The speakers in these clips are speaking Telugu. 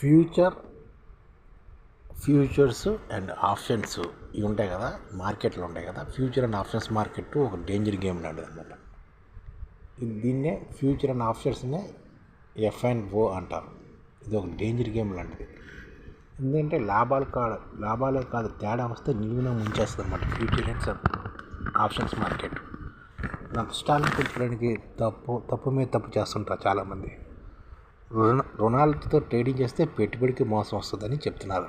ఫ్యూచర్ ఫ్యూచర్స్ అండ్ ఆప్షన్స్ ఇవి ఉంటాయి కదా మార్కెట్లో ఉంటాయి కదా ఫ్యూచర్ అండ్ ఆప్షన్స్ మార్కెట్ ఒక డేంజర్ గేమ్ లాంటిది అనమాట దీన్నే ఫ్యూచర్ అండ్ ఆప్షన్స్నే ఎఫ్ అండ్ ఓ అంటారు. ఇది ఒక డేంజర్ గేమ్ లాంటిది. ఎందుకంటే లాభాలు కాదు లాభాలే కాదు తేడా వస్తే నిలువున ముంచేస్తుంది అనమాట ఫ్యూచర్ అండ్ ఆప్షన్స్ మార్కెట్. నష్టాలను పెంచడానికి తప్పు తప్పు మీద తప్పు చేస్తుంటారు చాలామంది. రుణ రుణాలతో ట్రేడింగ్ చేస్తే పెట్టుబడికి మోసం వస్తుందని చెప్తున్నారు.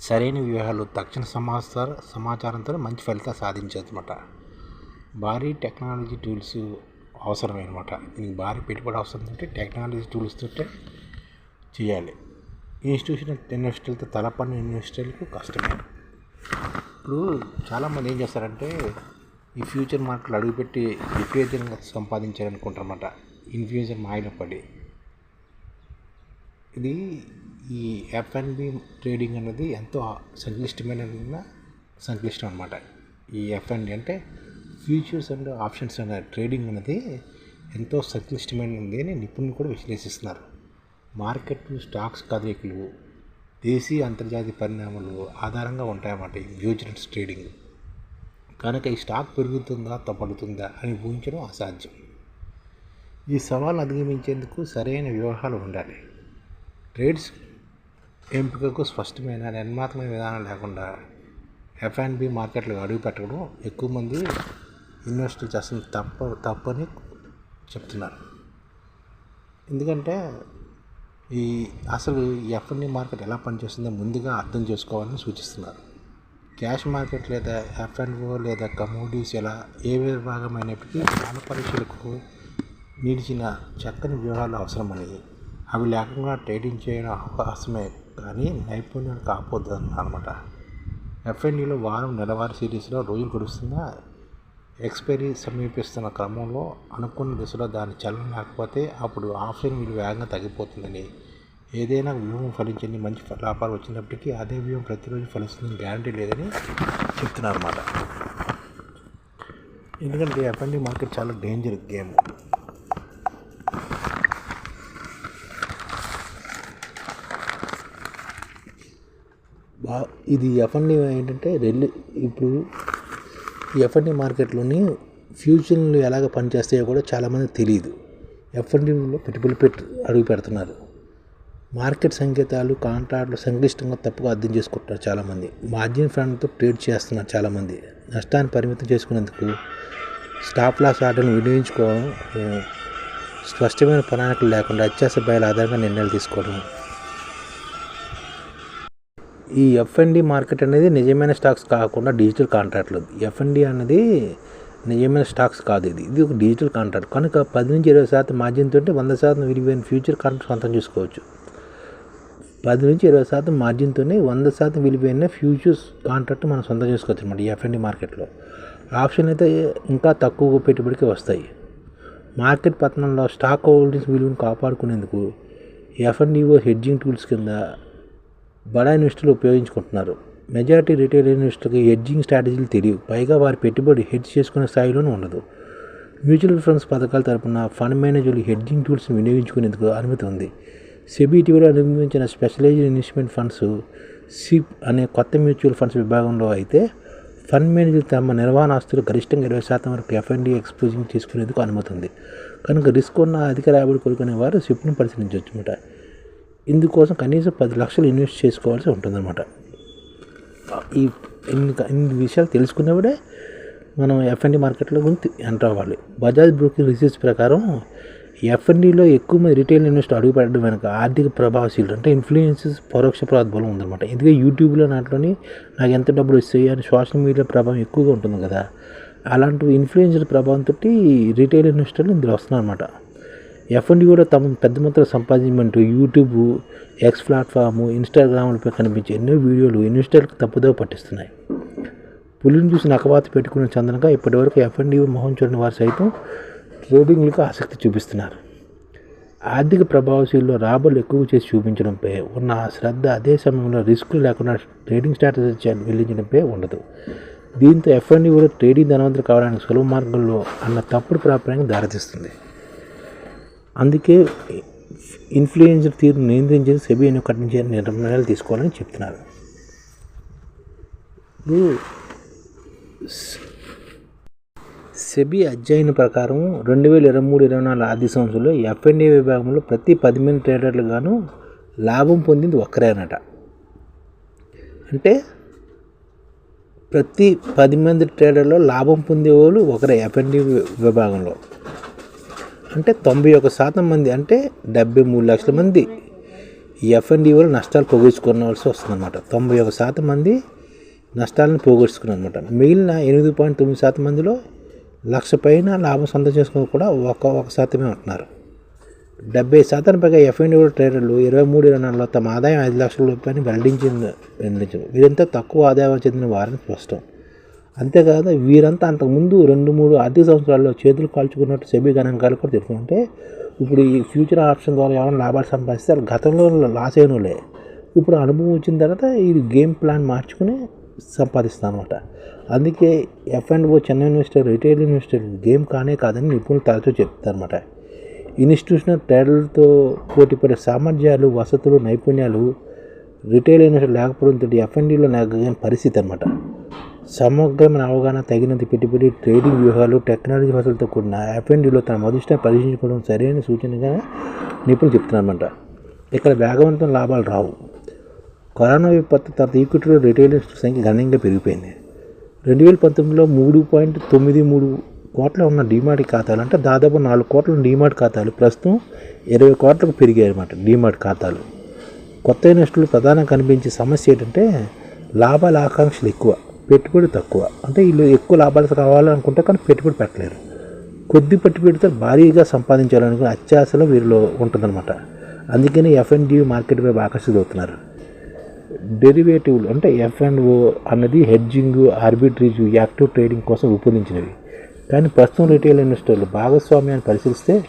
సరైన వ్యూహాలు తక్షణ సమాచార సమాచారంతో మంచి ఫలితాలు సాధించవన్నమాట భారీ టెక్నాలజీ టూల్స్ అవసరమన్నమాట దీనికి భారీ పెట్టుబడి అవసరం అంటే టెక్నాలజీ టూల్స్ తోటే చేయాలి. ఇన్స్టిట్యూషనల్ ఇన్వెస్టర్లతో తలపని ఇన్వెస్టర్లకు కష్టమే. ఇప్పుడు చాలామంది ఏం చేస్తారంటే ఈ ఫ్యూచర్ మార్కెట్లో అడుగుపెట్టి విపరీతంగా సంపాదించాలనుకుంటారన్నమాట. ఇన్ఫ్యూజన్ మాయలో పడి ఇది ఈ ఎఫ్ఎన్బి ట్రేడింగ్ అనేది ఎంతో సంక్లిష్టమైన సంక్లిష్టం అనమాట ఈ ఎఫ్ఎన్డి అంటే ఫ్యూచర్స్ అండ్ ఆప్షన్స్ అనే ట్రేడింగ్ అనేది ఎంతో సంక్లిష్టమైనది అని నిపుణులు కూడా విశ్లేషిస్తున్నారు. మార్కెట్ స్టాక్స్ కదలికలు దేశీయ అంతర్జాతీయ పరిణామాలు ఆధారంగా ఉంటాయన్నమాట ఈ ఫ్యూచర్స్ ట్రేడింగ్ కనుక ఈ స్టాక్ పెరుగుతుందా తప్పడుతుందా అని ఊహించడం అసాధ్యం. ఈ సవాలు అధిగమించేందుకు సరైన వ్యూహాలు ఉండాలి. ట్రేడ్స్ ఎంపికకు స్పష్టమైన నిర్మాతమైన విధానం లేకుండా ఎఫ్ అండ్ బి మార్కెట్లో అడుగు పెట్టడం ఎక్కువ మంది ఇన్వెస్ట్ చేస్తున్న తప్ప తప్పని చెప్తున్నారు. ఎందుకంటే ఈ అసలు ఈ ఎఫ్ అండ్ మార్కెట్ ఎలా పనిచేస్తుందో ముందుగా అర్థం చేసుకోవాలని సూచిస్తున్నారు. క్యాష్ మార్కెట్ లేదా ఎఫ్ అండ్ ఓ లేదా కమోడిటీస్ ఎలా ఏ విభాగమైనప్పటికీ జ్ఞాన పరీక్షలకు నిలిచిన చక్కని వ్యూహాలు అవసరమని అవి లేకుండా ట్రేడింగ్ చేయడం అవకాశమే కానీ నైపుణ్యం కాకపోద్దు అనమాట ఎఫ్ఎన్డీలో వారం నెలవారీ సిరీస్లో రోజులు గడుస్తున్నా ఎక్స్పైరీ సమీపిస్తున్న క్రమంలో అనుకున్న దిశలో దాని చలనం లేకపోతే అప్పుడు ఆప్షన్ విలువ వేగంగా తగ్గిపోతుందని ఏదైనా వ్యూహం ఫలించింది మంచి లాభాలు వచ్చినప్పటికీ అదే వ్యూహం ప్రతిరోజు ఫలిస్తుందని గ్యారంటీ లేదని చెప్తున్నారు అన్నమాట ఎందుకంటే ఎఫ్ఎన్డి మార్కెట్ చాలా డేంజర్ గేమ్ ఇది ఎఫ్ఎండి ఏంటంటే రెల్లి ఇప్పుడు ఈ ఎఫ్ఎండి మార్కెట్లోని ఫ్యూచర్లు ఎలాగ పనిచేస్తాయో కూడా చాలామంది తెలియదు. ఎఫ్ఎండిలో పెట్టుబడి పెట్టి అడుగు పెడుతున్నారు. మార్కెట్ సంకేతాలు కాంట్రాక్ట్లు సంక్లిష్టంగా తప్పుగా అర్థం చేసుకుంటున్నారు చాలామంది. మార్జిన్ ఫండ్తో ట్రేడ్ చేస్తున్నారు చాలామంది. నష్టాన్ని పరిమితం చేసుకునేందుకు స్టాప్ లాస్ ఆర్డర్ని వినియోగించుకోవడం స్పష్టమైన ప్రణాళికలు లేకుండా అత్యాస భయాల ఆధారంగా నిర్ణయాలు తీసుకోవడం ఈ ఎఫ్ఎండి మార్కెట్ అనేది నిజమైన స్టాక్స్ కాకుండా డిజిటల్ కాంట్రాక్ట్లు ఎఫ్ఎండి అనేది నిజమైన స్టాక్స్ కాదు ఇది. ఇది ఒక డిజిటల్ కాంట్రాక్ట్. కనుక పది నుంచి ఇరవై శాతం మార్జిన్ తోటి వంద శాతం విరిగిపోయిన ఫ్యూచర్ కాంట్రాక్ట్ సొంతం చేసుకోవచ్చు. పది నుంచి ఇరవై శాతం మార్జిన్తోనే వంద శాతం విలువైన ఫ్యూచర్స్ కాంట్రాక్ట్ మనం సొంతం చేసుకోవచ్చు అనమాట ఎఫ్ఎండి మార్కెట్లో. ఆప్షన్ అయితే ఇంకా తక్కువ పెట్టుబడికి వస్తాయి. మార్కెట్ పతనంలో స్టాక్ హోల్డింగ్స్ విలువను కాపాడుకునేందుకు ఎఫ్ఎండిఓ హెడ్జింగ్ టూల్స్ కింద బడా ఇన్వెస్టర్లు ఉపయోగించుకుంటున్నారు. మెజారిటీ రిటైల్ ఇన్వెస్టర్కి హెడ్జింగ్ స్ట్రాటజీలు తెలియవు. పైగా వారి పెట్టుబడి హెడ్జ్ చేసుకునే స్థాయిలోనూ ఉండదు. మ్యూచువల్ ఫండ్స్ పథకాల తరపున ఫండ్ మేనేజర్లు హెడ్జింగ్ టూల్స్ని వినియోగించుకునేందుకు అనుమతి ఉంది. సెబీ ఇటీవల నిర్మించిన స్పెషలైజ్డ్ ఇన్వెస్ట్మెంట్ ఫండ్స్ సిప్ అనే కొత్త మ్యూచువల్ ఫండ్స్ విభాగంలో అయితే ఫండ్ మేనేజర్ తమ నిర్వహణ ఆస్తులు గరిష్టంగా ఇరవై శాతం వరకు ఎఫ్ఎండి ఎక్స్పోజింగ్ చేసుకునేందుకు అనుమతి ఉంది. కనుక రిస్క్ ఉన్న అధిక రాబడి కోరుకునే వారు సిప్ను పరిశీలించవచ్చు ఇందుకోసం కనీసం పది లక్షలు ఇన్వెస్ట్ చేసుకోవాల్సి ఉంటుందన్నమాట. ఈ ఇన్ని ఇన్ని విషయాలు తెలుసుకున్నప్పుడే మనం ఎఫ్ఎన్డి మార్కెట్లో గురించి ఎంటర్ అవ్వాలి. బజాజ్ బ్రోకింగ్ రీసెర్చ్ ప్రకారం ఎఫ్ఎన్డిలో ఎక్కువ మంది రిటైల్ ఇన్వెస్టర్ అడుగుపెట్టడం వెనుక వెనక ఆర్థిక ప్రభావశీలు అంటే ఇన్ఫ్లుయెన్సెస్ పరోక్ష ప్రాతిబలం ఉందన్నమాట. ఎందుకంటే యూట్యూబ్లో నాటిలోని నాకు ఎంత డబ్బులు వస్తాయి అని సోషల్ మీడియా ప్రభావం ఎక్కువగా ఉంటుంది కదా అలాంటి ఇన్ఫ్లుయెన్సర్ ప్రభావంతో రిటైల్ ఇన్వెస్టర్లు ఇందులో వస్తున్నారు అనమాట ఎఫ్ఎండి కూడా తమ పెద్ద మొత్తంలో సంపాదించమంటూ యూట్యూబ్ ఎక్స్ ప్లాట్ఫామ్ ఇన్స్టాగ్రామ్లపై కనిపించే ఎన్నో వీడియోలు ఇన్వెస్టర్లకు తప్పుదో పట్టిస్తున్నాయి. పులిని చూసి నకవాత పెట్టుకున్న చందనగా ఇప్పటివరకు ఎఫ్ఎండి మొహం చూడని వారు సైతం ట్రేడింగ్లకు ఆసక్తి చూపిస్తున్నారు. ఆర్థిక ప్రభావశీల్లో రాబడులు ఎక్కువ చేసి చూపించడంపై ఉన్న శ్రద్ధ అదే సమయంలో రిస్కులు లేకుండా ట్రేడింగ్ స్ట్రాటజీ వెల్లించడంపై ఉండదు. దీంతో ఎఫ్ఎండి కూడా ట్రేడింగ్ ధనవంతులు కావడానికి సులభ మార్గంలో అన్న తప్పుడు ప్రాప్యానికి దారితీస్తుంది. అందుకే ఇన్ఫ్లుయెన్సర్ తీరు నియంత్రించేది సెబీ అని కఠిన నిర్ణయాలు తీసుకోవాలని చెప్తున్నారు. సెబీ అధ్యయనం ప్రకారం రెండు వేల ఇరవై మూడు ఇరవై నాలుగు ఆర్థిక సంవత్సరంలో ఎఫ్ఎండి విభాగంలో ప్రతి పది మంది ట్రేడర్లు గాను లాభం పొందింది ఒక్కరేనట అంటే ప్రతి పది మంది ట్రేడర్లో లాభం పొందేవాళ్ళు ఒకరే ఎఫ్ఎండి విభాగంలో. అంటే తొంభై ఒక శాతం మంది అంటే డెబ్బై మూడు లక్షల మంది ఈ నష్టాలు పోగొచ్చుకోవాల్సి వస్తుందన్నమాట. తొంభై ఒక శాతం మంది నష్టాలను పోగొట్టుకున్నారు అనమాట మిగిలిన ఎనిమిది పాయింట్ తొమ్మిది శాతం మందిలో లక్ష పైన లాభం సొంతం చేసుకుని కూడా ఒక ఒక శాతమే ఉంటున్నారు. డెబ్బై శాతం పైగా ఎఫ్ఎన్డిఓ ట్రేడర్లు ఇరవై మూడు ఇరవై నాలుగులో తమ ఆదాయం ఐదు లక్షల రూపాయలు వెల్లడించింది వెల్లడించారు. వీరంతా తక్కువ ఆదాయం చెందిన వారని స్పష్టం. అంతేకాదు వీరంతా అంతకుముందు రెండు మూడు ఆర్థిక సంవత్సరాల్లో చేతులు కాల్చుకున్నట్టు సెబీ గణాంకాలు కూడా తెలుసుకుంటే ఇప్పుడు ఈ ఫ్యూచర్ ఆప్షన్ ద్వారా ఎవరైనా లాభాలు సంపాదిస్తే గతంలో లాస్ అయిన వాళ్ళే. ఇప్పుడు అనుభవం వచ్చిన తర్వాత ఈ గేమ్ ప్లాన్ మార్చుకుని సంపాదిస్తాను అనమాట అందుకే ఎఫ్ అండ్ ఓ చెన్నై ఇన్వెస్టర్ రిటైల్ ఇన్వెస్టర్ గేమ్ కానే కాదని నిపుణులు తరచూ చెప్తారన్నమాట. ఇన్స్టిట్యూషనల్ ట్రేడర్లతో పోటీపడే సామర్థ్యాలు వసతులు నైపుణ్యాలు రిటైల్ ఇన్వెస్టర్ లేకపోవడంతో ఎఫ్ఎండిలో నెగ్గని పరిస్థితి అనమాట సమగ్రమైన అవగాహన తగినంత పెట్టుబడి ట్రేడింగ్ వ్యూహాలు టెక్నాలజీ వసతులతో కూడిన ఎఫ్ఎండిలో తన మొదట పరీక్షించుకోవడం సరైన సూచనగా నిపుణులు చెప్తున్నారన్నమాట. ఇక్కడ వేగవంతం లాభాలు రావు. కరోనా విపత్తు తర్వాత ఈక్విటీలో రిటైల్ సంఖ్య గణనీయంగా పెరిగిపోయింది. రెండు వేల పంతొమ్మిదిలో మూడు పాయింట్ తొమ్మిది మూడు కోట్ల ఉన్న డిమాట్ ఖాతాలు అంటే దాదాపు నాలుగు కోట్ల డిమాట్ ఖాతాలు ప్రస్తుతం ఇరవై కోట్లకు పెరిగాయి అనమాట డీమార్ట్ ఖాతాలు. కొత్త ఇన్వెస్టర్లు ప్రధానంగా కనిపించే సమస్య ఏంటంటే లాభాల ఆకాంక్షలు ఎక్కువ. పెట్టుబడి తక్కువ. అంటే వీళ్ళు ఎక్కువ లాభాలు రావాలనుకుంటే కానీ పెట్టుబడి పెట్టలేరు. కొద్ది పెట్టుబడితో భారీగా సంపాదించాలనుకునే అత్యాశలో వీరిలో ఉంటుందన్నమాట. అందుకని ఎఫ్ఎన్డి మార్కెట్ వైపు ఆకర్షితులవుతున్నారు. డెరివేటివ్లు అంటే ఎఫ్ అండ్ ఓ అన్నది హెడ్జింగ్ ఆర్బిట్రేజ్ యాక్టివ్ ట్రేడింగ్ కోసం రూపొందించినవి. కానీ ప్రస్తుతం రిటైల్ ఇన్వెస్టర్లు భాగస్వామ్యాన్ని పరిశీలిస్తే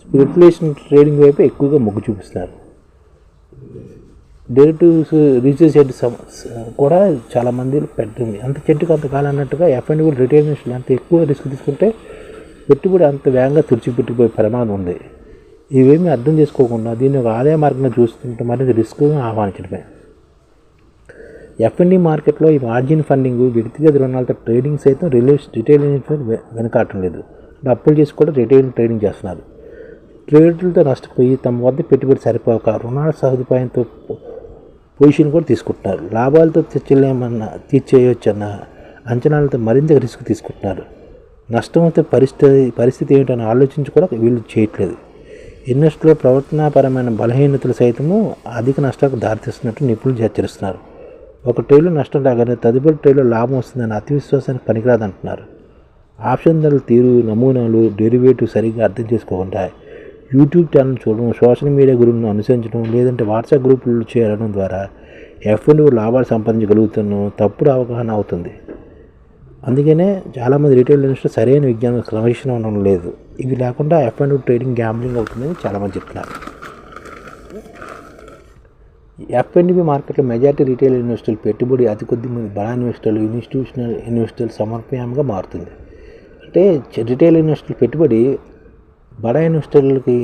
స్పెక్యులేషన్ ట్రేడింగ్ వైపు ఎక్కువగా మొగ్గు చూపిస్తున్నారు. డెరిటివ్స్ రీసెర్చ్ హెడ్ కూడా చాలామంది పెట్టింది. అంత చెట్టుకు అంత కాలం అన్నట్టుగా ఎఫ్ అండ్ ఓ అంత ఎక్కువ రిస్క్ తీసుకుంటే పెట్టుబడి అంత వేగంగా తుడిచిపెట్టిపోయే ప్రమాదం ఉంది. ఇవేమీ అర్థం చేసుకోకుండా దీన్ని ఒక ఆదాయ మార్గంగా చూస్తుంటే మరింత రిస్క్గా ఆహ్వానించడమే. ఎఫ్ఎండి మార్కెట్లో ఈ మార్జిన్ ఫండింగ్ వ్యక్తిగత రుణాలతో ట్రేడింగ్ సైతం రిలేస్ రిటైల్ ఇన్వెస్ట్మెంట్ వెనకాటం లేదు. అప్పులు చేసి కూడా రిటైల్ ట్రేడింగ్ చేస్తున్నారు. ట్రేడర్లతో నష్టపోయి తమ వద్ద పెట్టుబడి సరిపోక రుణాల సదుపాయంతో పొజిషన్ కూడా తీసుకుంటున్నారు. లాభాలతో తెచ్చలేమన్నా తీర్చేయొచ్చన్న అంచనాలతో మరింత రిస్క్ తీసుకుంటున్నారు. నష్టమైతే పరిస్థితి పరిస్థితి ఏమిటని ఆలోచించి కూడా వీళ్ళు చేయట్లేదు. ఇన్వెస్ట్లో ప్రవర్తనాపరమైన బలహీనతలు సైతము అధిక నష్టాలకు దారితీస్తున్నట్టు నిపుణులు హెచ్చరిస్తున్నారు. ఒక ట్రైలో నష్టం రాగానే తదుపరి ట్రైలో లాభం వస్తుందని అతి విశ్వాసానికి పనికిరాదంటున్నారు. ఆప్షన్ ధరల తీరు నమూనాలు డెరివేటివ్ సరిగ్గా అర్థం చేసుకోకుండా యూట్యూబ్ ఛానల్ చూడడం సోషల్ మీడియా గురువులను అనుసరించడం లేదంటే వాట్సాప్ గ్రూపులు చేరడం ద్వారా ఎఫ్ఎన్ఓ లాభాలు సంపాదించగలుగుతున్నాం తప్పుడు అవగాహన అవుతుంది. అందుకనే చాలామంది రిటైల్ ఇండస్ట్రీ సరైన విజ్ఞానం క్రమశిక్షణ ఉండడం లేదు. ఇవి లేకుండా ఎఫ్ అండ్ ట్రేడింగ్ గ్యాంబ్లింగ్ అవుతుందని చాలామంది చెప్తున్నారు. ఎఫ్ఎండిబి మార్కెట్లో మెజార్టీ రిటైల్ ఇన్వెస్టర్లు పెట్టుబడి అతి కొద్ది మంది బడా ఇన్వెస్టర్లు ఇన్స్టిట్యూషనల్ ఇన్వెస్టర్లు సమర్పయంగా మారుతుంది. అంటే రిటైల్ ఇన్వెస్టర్లు పెట్టుబడి బడా ఇన్వెస్టర్లకి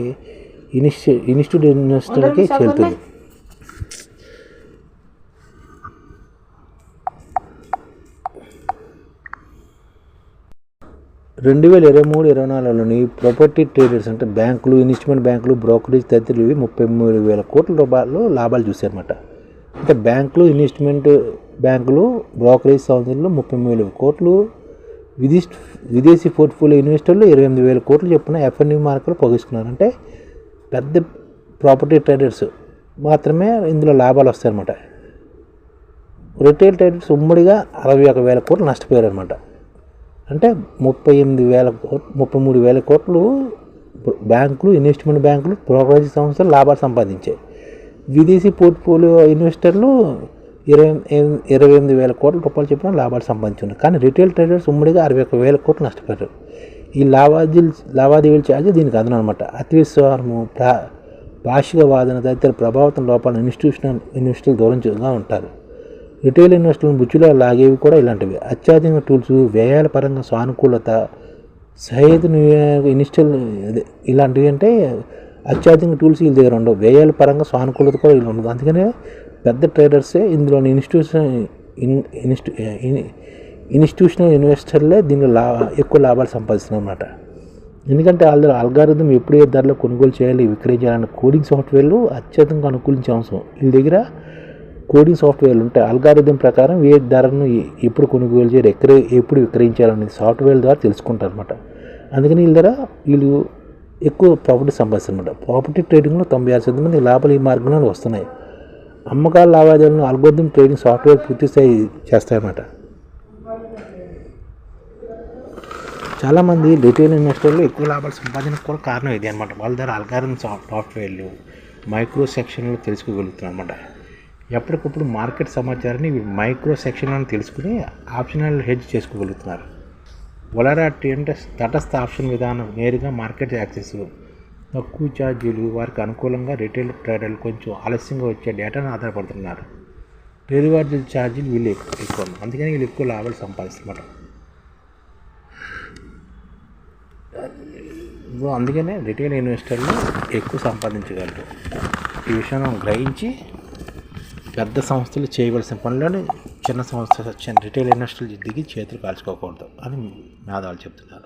ఇనిషి ఇన్స్టిట్యూట్ ఇన్వెస్టర్లకి చేరుతుంది. రెండు వేల ఇరవై మూడు ఇరవై నాలుగులోని ప్రాపర్టీ ట్రేడర్స్ అంటే బ్యాంకులు ఇన్వెస్ట్మెంట్ బ్యాంకులు బ్రోకరేజ్ తదితరులు ముప్పై మూడు వేల కోట్ల రూపాయలు లాభాలు చూశారన్నమాట. అంటే బ్యాంకులు ఇన్వెస్ట్మెంట్ బ్యాంకులు బ్రోకరేజ్ సంస్థలు ముప్పై మూడు వేల కోట్లు విదేశీ విదేశీ పోర్ట్ఫోలియో ఇన్వెస్టర్లు ఇరవై ఎనిమిది వేల కోట్లు చొప్పున ఎఫ్ఎన్యూ మార్కులు పోగేసుకున్నారు అంటే పెద్ద ప్రాపర్టీ ట్రేడర్స్ మాత్రమే ఇందులో లాభాలు వస్తాయన్నమాట. రిటైల్ ట్రేడర్స్ ఉమ్మడిగా అరవై ఒక వేల కోట్లు నష్టపోయారు అనమాట అంటే ముప్పై ఎనిమిది వేల కోట్లు ముప్పై మూడు వేల కోట్లు బ్యాంకులు ఇన్వెస్ట్మెంట్ బ్యాంకులు బ్రోకరేజ్ సంస్థలు లాభాలు సంపాదించాయి. విదేశీ పోర్ట్ఫోలియో ఇన్వెస్టర్లు ఇరవై ఇరవై ఎనిమిది వేల కోట్ల రూపాయలు చెప్పిన లాభాలు సంపాదించున్నారు కానీ రిటైల్ ట్రేడర్స్ ఉమ్మడిగా అరవై ఒక వేల కోట్లు నష్టపోయారు. ఈ లావాదేవీలు లావాదేవీలు ఛార్జ్ దీనికి అదనం అనమాట అతివిశ్వాసము ప్రా భాషిక వాదన తదితర ప్రభావితం లోపాలను ఇన్స్టిట్యూషనల్ ఇన్వెస్టర్లు దూరంగా ఉంటారు. రిటైల్ ఇన్వెస్టర్లను బుచ్చులో లాగేవి కూడా ఇలాంటివి. అత్యాధునిక టూల్స్ వ్యయాల పరంగా సానుకూలత సహేతు ఇన్స్టల్ ఇలాంటివి అంటే అత్యాధునిక టూల్స్ వీళ్ళ దగ్గర ఉండవు. వ్యయాల పరంగా సానుకూలత కూడా వీళ్ళు ఉండదు. అందుకనే పెద్ద ట్రేడర్సే ఇందులోని ఇన్స్టిట్యూషన్ ఇన్ ఇన్స్టి ఇన్స్టిట్యూషనల్ ఇన్వెస్టర్లే దీనిలో లా ఎక్కువ లాభాలు సంపాదిస్తున్నారు అనమాట ఎందుకంటే వాళ్ళ అల్గారిథం ఎప్పుడు ఏ ధరలో కొనుగోలు చేయాలి విక్రయించాలన్న కోడింగ్ సాఫ్ట్వేర్లు అత్యధికంగా అనుకూలించే అంశం. వీళ్ళ దగ్గర కోడింగ్ సాఫ్ట్వేర్లు ఉంటాయి. అల్గారిథం ప్రకారం ఏ ధరను ఎప్పుడు కొనుగోలు చేయాలి ఎక్కడ ఎప్పుడు విక్రయించాలనేది సాఫ్ట్వేర్ ద్వారా తెలుసుకుంటారు అనమాట అందుకని వీళ్ళ దగ్గర వీళ్ళు ఎక్కువ ప్రాపర్టీ సంపాదిస్తారు అనమాట ప్రాపర్టీ ట్రేడింగ్లో తొంభై ఆరు శాతం మంది లాభాలు ఈ మార్గంలో వస్తున్నాయి. అమ్మకాల లావాదేవీలను అల్గోరిథం ట్రేడింగ్ సాఫ్ట్వేర్ పూర్తి స్థాయి చేస్తాయన్నమాట. చాలామంది రిటైల్ ఇన్వెస్టర్లు ఎక్కువ లాభాలు సంపాదించడానికి కూడా కారణం ఇది అనమాట వాళ్ళ దగ్గర అల్గారిథం సాఫ్ట్వేర్లు మైక్రో సెక్షన్లు తెలుసుకోగలుగుతున్నారు అనమాట ఎప్పటికప్పుడు మార్కెట్ సమాచారాన్ని మైక్రో సెక్షన్లను తెలుసుకుని ఆప్షనల్ హెడ్జ్ చేసుకోగలుగుతున్నారు. వలరాటి అంటే తటస్థ ఆప్షన్ విధానం నేరుగా మార్కెట్ యాక్సెస్ తక్కువ ఛార్జీలు వారికి అనుకూలంగా రిటైల్ ట్రేడర్లు కొంచెం ఆలస్యంగా వచ్చే డేటాను ఆధారపడుతున్నారు. డెలివరీ ఛార్జీలు వీళ్ళు ఎక్కువ అందుకని వీళ్ళు ఎక్కువ లాభాలు సంపాదిస్తున్నారు అందుకనే రిటైల్ ఇన్వెస్టర్లు ఎక్కువ సంపాదించగలరు. ఈ విషయాన్ని గ్రహించి పెద్ద సంస్థలు చేయవలసిన పనులను చిన్న సంస్థ చిన్న రిటైల్ ఇన్వెస్టర్లు దిగి చేతులు కాల్చుకోకూడదు. అని మేధావులు చెప్తున్నారు.